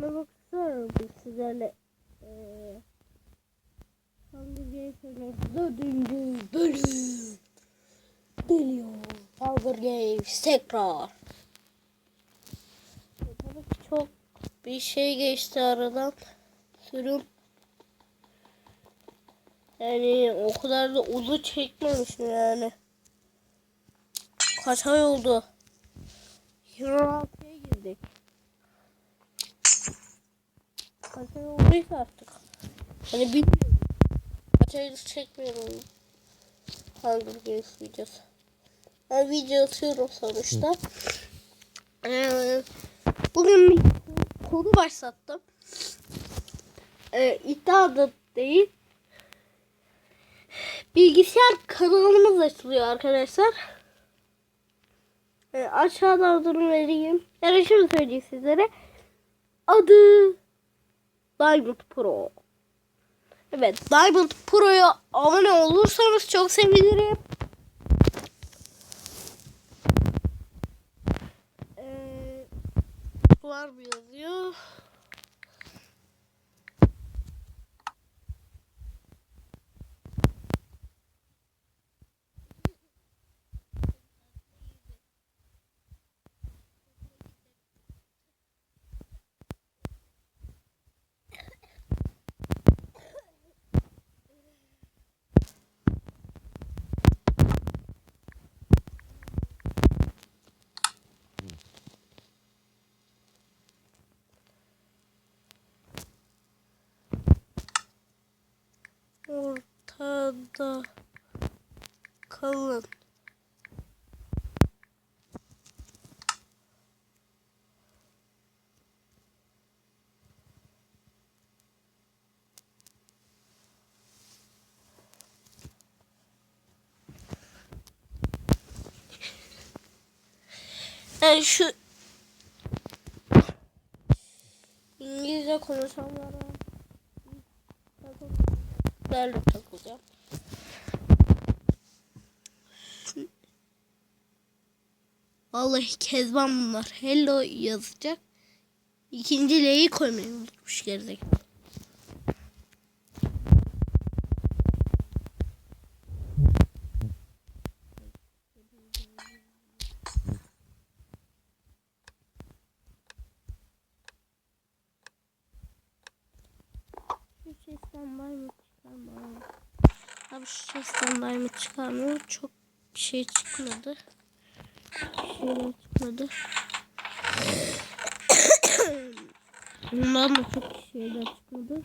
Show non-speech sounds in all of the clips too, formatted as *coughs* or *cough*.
Baksana biz sizlerle eee Hunger Games'in dördüncü bölüm geliyor. Hunger Games tekrar. Çok bir şey geçti aradan. Sürüm yani o kadar da uzun çekmemişim yani. Kaç ay oldu? 26'ya girdik. Kaç ay olduysa artık. Hani bilmiyorum. Kaç aydır çekmiyorum. Hunger Games videosu. Ben video atıyorum sonuçta. Ee, bugün bir konu başlattım. Ee, iddia da değil. Bilgisayar kanalımız açılıyor arkadaşlar. Ee, aşağıda adını vereyim. Yani şunu söyleyeyim sizlere. Adı Diamond Pro. Evet Diamond Pro'ya abone olursanız çok sevinirim. Ee, var mı yazıyor? Ortada kalın. Yani şu İngilizce konuşanlara Derle takılacağım. Vallahi kezban bunlar. Hello yazacak. İkinci L'yi koymayı unutmuş gerizekalı. Şu sesten var mı çıkarmıyor. Abi şu var mı. Çok bir şey çıkmadı. Şeyler çıkmadı. Bundan da çok şeyler çıkmadı.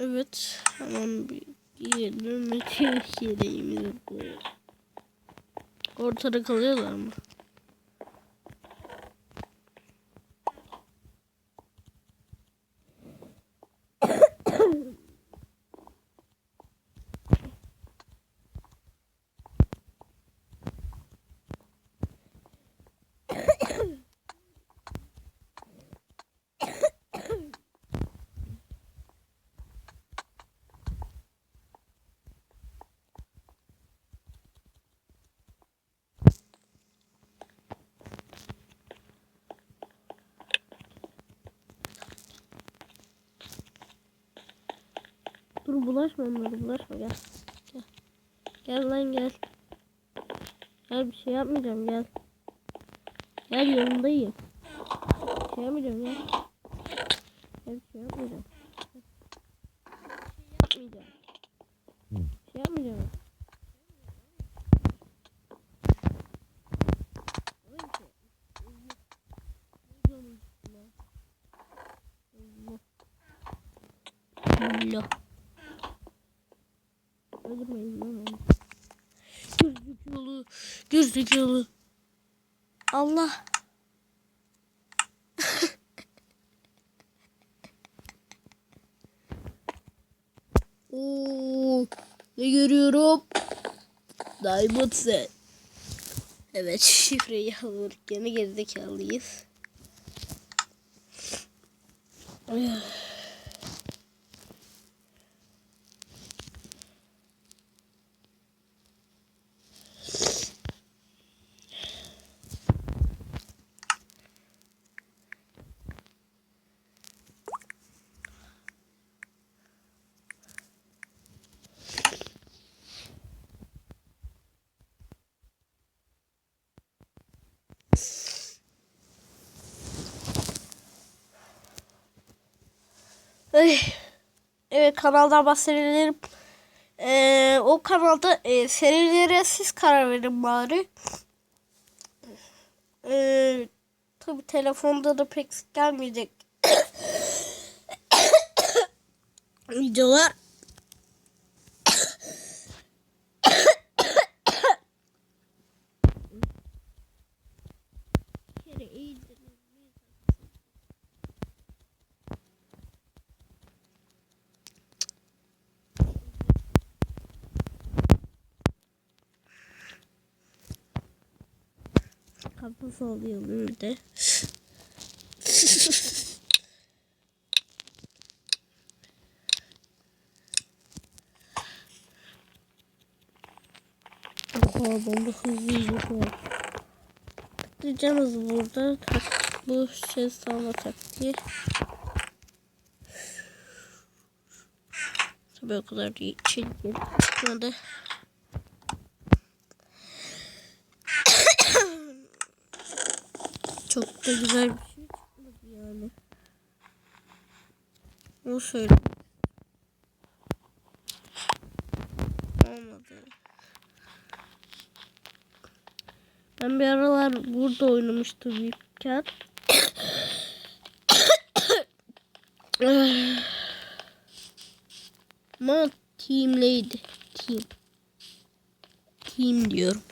evet. Hemen bir girelim. Meteor *laughs* yeleğimizi koyalım. Ortada kalıyorlar mı? Dur bulaşma onlara bulaşma gel. Gel. Gel lan gel. Gel bir şey yapmayacağım gel. Gel yanındayım. Bir şey yapmayacağım gel. Gel bir şey yapmayacağım. Bir şey yapmayacağım. Bir şey yapmayacağım. Allah. Öldürmeyin lan onu. Gerizekalı. Gerizekalı. Allah. *laughs* Oo, ne görüyorum? Diamond set. Evet *laughs* şifreyi alırken gerizekalıyız. Ay. Evet kanaldan bahsedelim. Ee, o kanalda e, serilere siz karar verin bari. Ee, tabi telefonda da pek gelmeyecek *coughs* videolar. Kapısı oluyor nerede? Oha bomba hızlı oha. Patlayacağımız burada bu şey salma taktiği. Tabii o kadar iyi çekmedi. Çıkmadı. Çok da güzel bir şey çıkmadı yani. Onu söyle. Olmadı. Ben bir aralar burada oynamıştım büyükken. Ama teamleydi. Team. Team diyorum.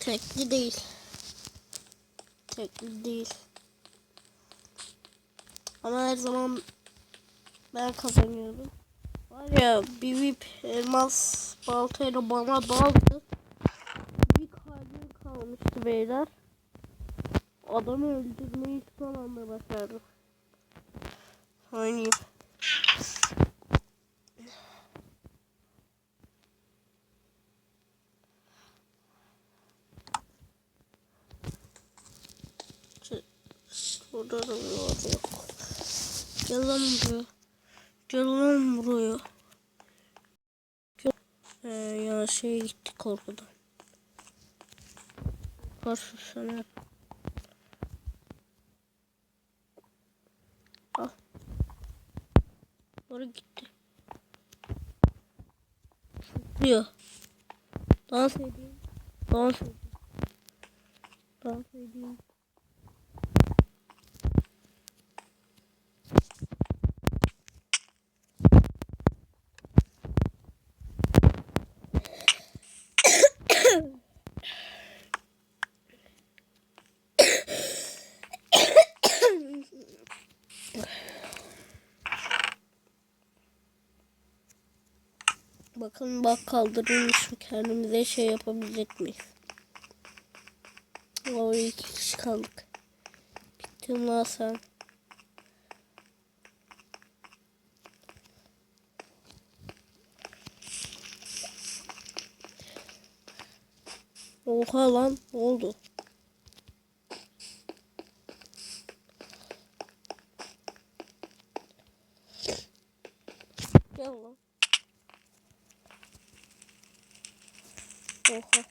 Tekli değil. Tekli değil. Ama her zaman ben kazanıyorum. Var ya bir VIP elmas baltayla bana daldı. Bir kalbim kalmıştı beyler. Adamı öldürmeyi son anda başardım. Oynayayım. Şu- Burada da bir var yok. Gel lan buraya. Gel lan buraya. Ee, ya şey gitti korkudan. Karşı sana. Al. Oraya gitti. Diyor. Dans edeyim. Dans edeyim. Dans edeyim. Bakın bak kaldırılmış mı kendimize şey yapabilecek miyiz? O iki kişi kaldık. Bittin lan sen. Oha lan oldu? Gel lan. Oha.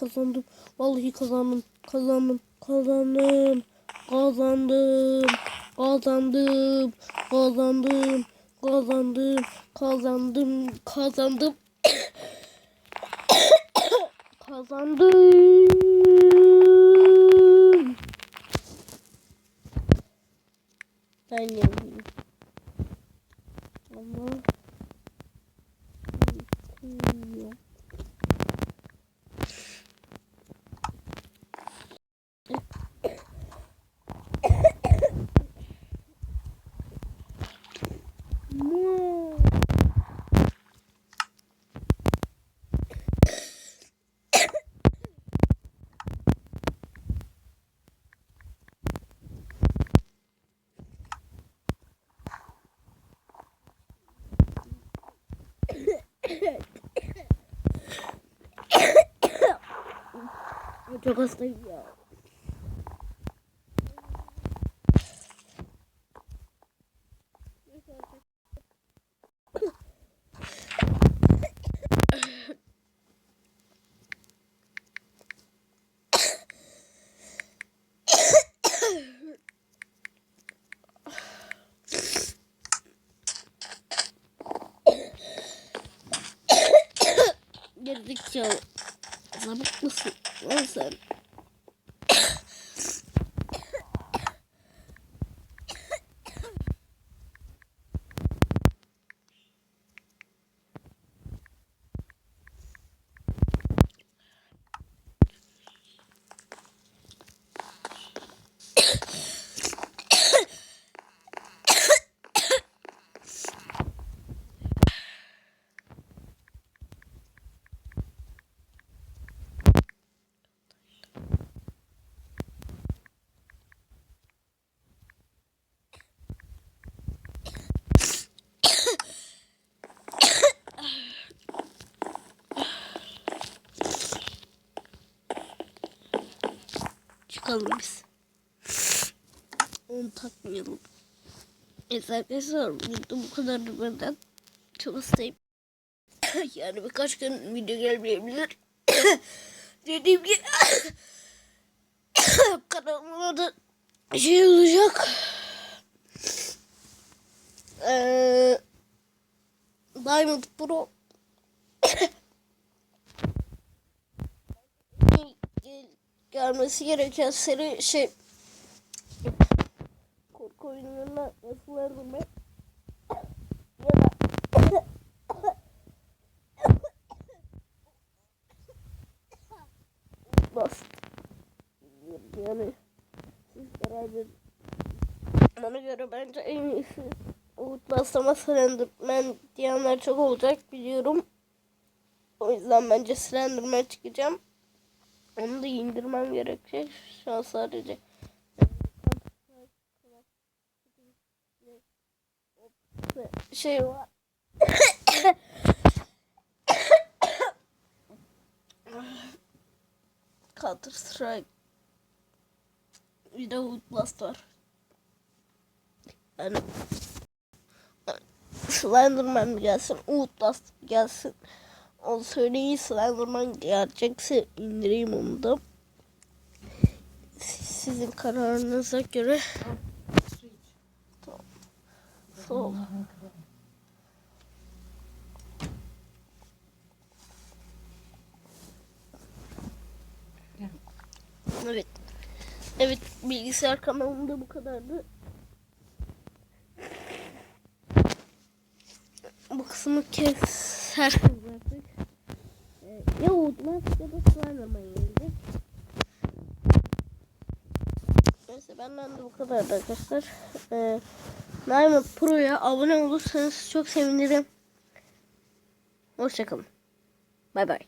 Kazandım. Vallahi kazandım. Kazandım. Kazandım. Kazandım. Kazandım. Kazandım. Kazandım. Kazandım. Kazandım. *coughs* Kazandım. Ben yendim. Ama yok. No. *coughs* Çok hastayım ya. Gerizekalı. Zabık mısın lan sen? Çıkalım biz. Onu takmayalım. Evet arkadaşlar video bu kadardı benden. Çok hastayım. *coughs* yani birkaç gün video gelmeyebilir. *coughs* Dediğim gibi *coughs* kanalıma da şey olacak. Eee Diamond Pro gel- gel- gelmesi gereken seri şey korku oyunlarına nasıl verdim ya da bas yani siz karar verin bana göre bence en iyisi Outlast ama Slenderman diyenler çok olacak biliyorum. O yüzden bence Slenderman çıkacağım. Onu da indirmem gerekecek. Şu an sadece şey var. Counter Strike. Bir de Outlast var. Yani Slenderman gelsin, Outlast mı gelsin. O söyleyin Slenderman gelecekse indireyim onu da. Sizin kararınıza göre. Sol. Evet. Evet bilgisayar kanalımda bu kadardı. bu kısmı kesersiniz *laughs* artık. Ya Outlast ya da Slenderman gelecek. Neyse benden de bu kadar arkadaşlar. Ee, Diamond Pro'ya abone olursanız çok sevinirim. Hoşçakalın. Bay bay.